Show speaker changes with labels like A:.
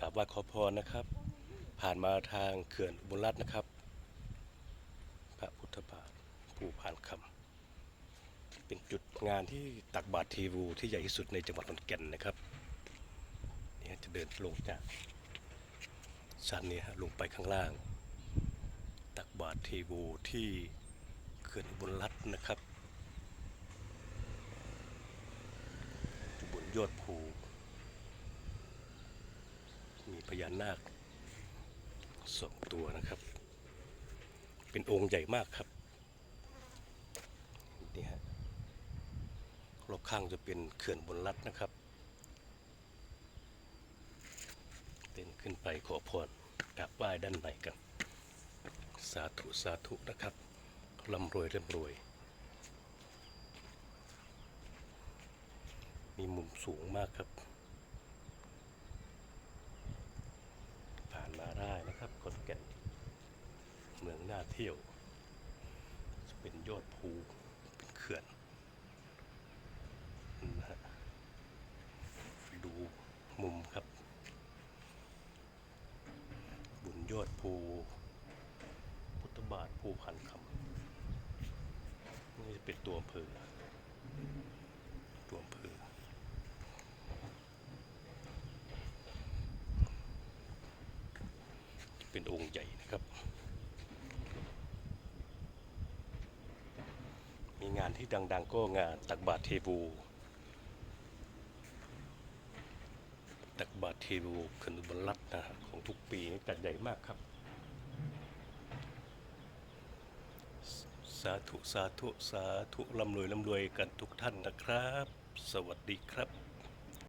A: กราบไหว้ขอพรนะครับ ผ่านมาทางเขื่อนบุญรัตน์นะครับ พระพุทธบาทผู้ผ่านคำเป็นจุดงานที่ตักบาตรเทวูที่ใหญ่ที่สุดในจังหวัดขอนแก่นนะครับเนี่ยจะเดินลงจากชั้นนี้ฮะลงไปข้างล่าง ตักบาตรเทวูที่เขื่อนบุญรัตน์นะครับบนยอดภู มีพญานาคสองตัวนะครับ เป็นองค์ใหญ่มากครับนี่ฮะรอบข้างจะเป็นเขื่อนบนรัฐนะครับเต้นขึ้นไปขอพรกราบไหว้ด้านในกัน สาธุ สาธุนะครับร่ำรวยร่ำรวย มีมุมสูงมากครับ ผ่านมาได้นะครับขอนแก่นเมืองน่าเที่ยวจะเป็นยอดภูเป็นเขื่อนนะฮะดูมุมครับบุญยอดภูพุทธบาทภูพันคำนี่จะเป็นตัวอำเภอตัวอำเภอเป็นองค์ใหญ่นะครับ มีงานที่ดังๆ ก็งานตักบาตรเทวู ตักบาตรเทวูขนุบลรัตน์นะฮะของทุกปีนี่จัดใหญ่มากครับ สาธุ สาธุ สาธุร่ำรวยร่ำรวยกันทุกท่านนะครับ สวัสดีครับ